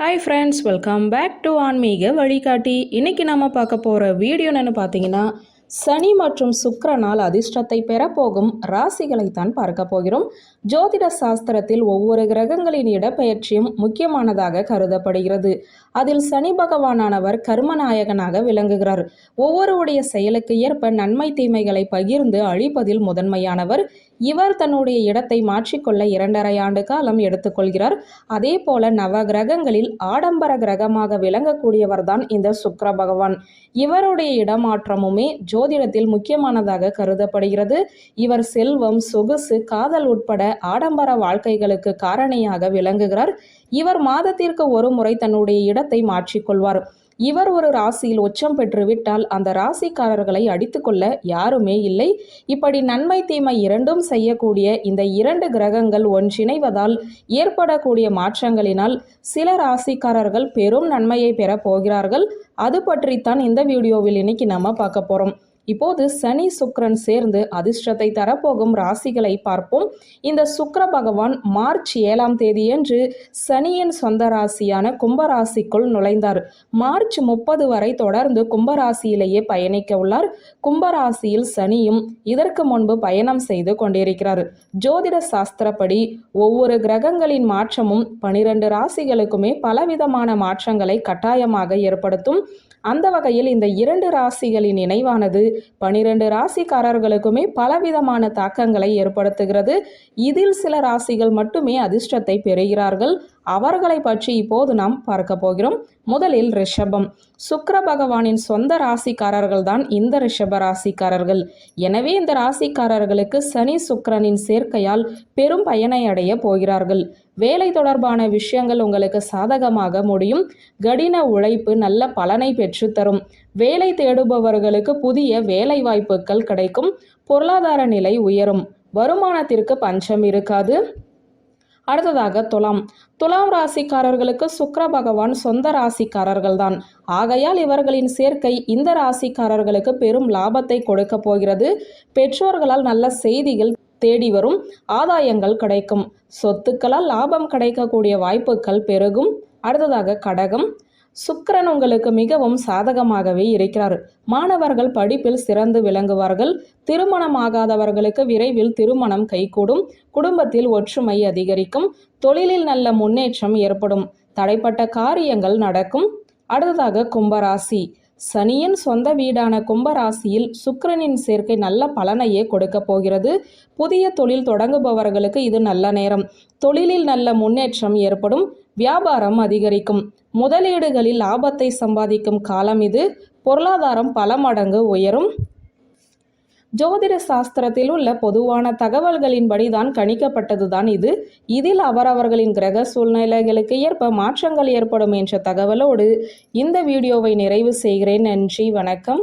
Hi friends welcome back to ஆன்மீக வழிகாட்டி இன்னைக்கு நம்ம பார்க்க போகிற வீடியோ என்னென்னு பார்த்தீங்கன்னா சனி மற்றும் சுக்கரனால் அதிர்ஷ்டத்தை பெறப்போகும் ராசிகளைத்தான் பார்க்க போகிறோம். ஜோதிட சாஸ்திரத்தில் ஒவ்வொரு கிரகங்களின் இடப்பெயர்ச்சியும் முக்கியமானதாக கருதப்படுகிறது. அதில் சனி பகவானானவர் கர்மநாயகனாக விளங்குகிறார். ஒவ்வொருவருடைய செயலுக்கு ஏற்ப நன்மை தீமைகளை பகிர்ந்து அழிப்பதில் முதன்மையானவர் இவர் தன்னுடைய இடத்தை மாற்றிக்கொள்ள இரண்டரை ஆண்டு காலம் எடுத்துக்கொள்கிறார். அதே போல நவ கிரகங்களில் ஆடம்பர கிரகமாக விளங்கக்கூடியவர்தான் இந்த சுக்கர பகவான். இவருடைய இடமாற்றமுமே ஜோதிடத்தில் முக்கியமானதாக கருதப்படுகிறது. இவர் செல்வம் சொகுசு காதல் உட்பட ஆடம்பர வாழ்க்கைகளுக்கு காரணியாக விளங்குகிறார். இவர் மாதத்திற்கு ஒரு முறை தன்னுடைய இடத்தை மாற்றிக்கொள்வார். இவர் ஒரு ராசியில் உச்சம் பெற்றுவிட்டால் அந்த ராசிக்காரர்களை அடித்துக்கொள்ள யாருமே இல்லை. இப்படி நன்மை தீமை இரண்டும் செய்யக்கூடிய இந்த இரண்டு கிரகங்கள் ஒன்றிணைவதால் ஏற்படக்கூடிய மாற்றங்களினால் சில ராசிக்காரர்கள் பெரும் நன்மையை பெறப் போகிறார்கள். அது பற்றித்தான் இந்த வீடியோவில் இன்னைக்கு நம்ம பார்க்க போறோம். இப்போது சனி சுக்ரன் சேர்ந்து அதிர்ஷ்டத்தை தரப்போகும் ராசிகளை பார்ப்போம். இந்த சுக்கர பகவான் மார்ச் ஏழாம் தேதியன்று சனியின் சொந்த ராசியான கும்பராசிக்குள் நுழைந்தார். மார்ச் முப்பது வரை தொடர்ந்து கும்பராசியிலேயே பயணிக்க உள்ளார். கும்பராசியில் சனியும் இதற்கு முன்பு பயணம் செய்து கொண்டிருக்கிறார். ஜோதிட சாஸ்திரப்படி ஒவ்வொரு கிரகங்களின் மாற்றமும் பனிரெண்டு ராசிகளுக்குமே பலவிதமான மாற்றங்களை கட்டாயமாக ஏற்படுத்தும். அந்த வகையில் இந்த இரண்டு ராசிகளின் இணைவானது பனிரெண்டு ராசிக்காரர்களுக்குமே பலவிதமான தாக்கங்களை ஏற்படுத்துகிறது. இதில் சில ராசிகள் மட்டுமே அதிர்ஷ்டத்தை பெறுகிறார்கள். அவர்களை பற்றி இப்போது நாம் பார்க்க போகிறோம். முதலில் ரிஷபம். சுக்கர பகவானின் சொந்த ராசிக்காரர்கள் தான் இந்த ரிஷப ராசிக்காரர்கள். எனவே இந்த ராசிக்காரர்களுக்கு சனி சுக்கரனின் சேர்க்கையால் பெரும் பயனை அடைய போகிறார்கள். வேலை தொடர்பான விஷயங்கள் உங்களுக்கு சாதகமாக முடியும். கடின உழைப்பு நல்ல பலனை பெற்றுத்தரும் வேலை தேடுபவர்களுக்கு புதிய வேலை வாய்ப்புகள் கிடைக்கும். பொருளாதார நிலை உயரும். வருமானத்திற்கு பஞ்சம் இருக்காது. அடுத்ததாக துலாம். துலாம் ராசிக்காரர்களுக்கு சுக்கிர பகவான் சொந்த ராசிக்காரர்கள் தான் ஆகையால் இவர்களின் சேர்க்கை இந்த ராசிக்காரர்களுக்கு பெரும் லாபத்தை கொடுக்க போகிறது. பெற்றோர்களால் நல்ல செய்திகள் தேடி வரும் ஆதாயங்கள் கிடைக்கும். சொத்துக்களால் லாபம் கிடைக்கக்கூடிய வாய்ப்புகள் பெருகும். அடுத்ததாக கடகம். சுக்கரன் உங்களுக்கு மிகவும் சாதகமாகவே இருக்கிறார். மாணவர்கள் படிப்பில் சிறந்து விளங்குவார்கள். திருமணமாகாதவர்களுக்கு விரைவில் திருமணம் கைகூடும். குடும்பத்தில் ஒற்றுமை அதிகரிக்கும். தொழிலில் நல்ல முன்னேற்றம் ஏற்படும். தடைப்பட்ட காரியங்கள் நடக்கும். அடுத்ததாக கும்பராசி. சனியின் சொந்த வீடான கும்பராசியில் சுக்கிரனின் சேர்க்கை நல்ல பலனையே கொடுக்க போகிறது. புதிய தொழில் தொடங்குபவர்களுக்கு இது நல்ல நேரம். தொழிலில் நல்ல முன்னேற்றம் ஏற்படும். வியாபாரம் அதிகரிக்கும். முதலீடுகளில் லாபத்தை சம்பாதிக்கும் காலம் இது. பொருளாதாரம் பல மடங்கு உயரும். ஜோதிட சாஸ்திரத்தில் உள்ள பொதுவான தகவல்களின்படி தான் கணிக்கப்பட்டதுதான் இது. இதில் அவரவர்களின் கிரக சூழ்நிலைகளுக்கு ஏற்ப மாற்றங்கள் ஏற்படும் என்ற தகவலோடு இந்த வீடியோவை நிறைவு செய்கிறேன். நன்றி வணக்கம்.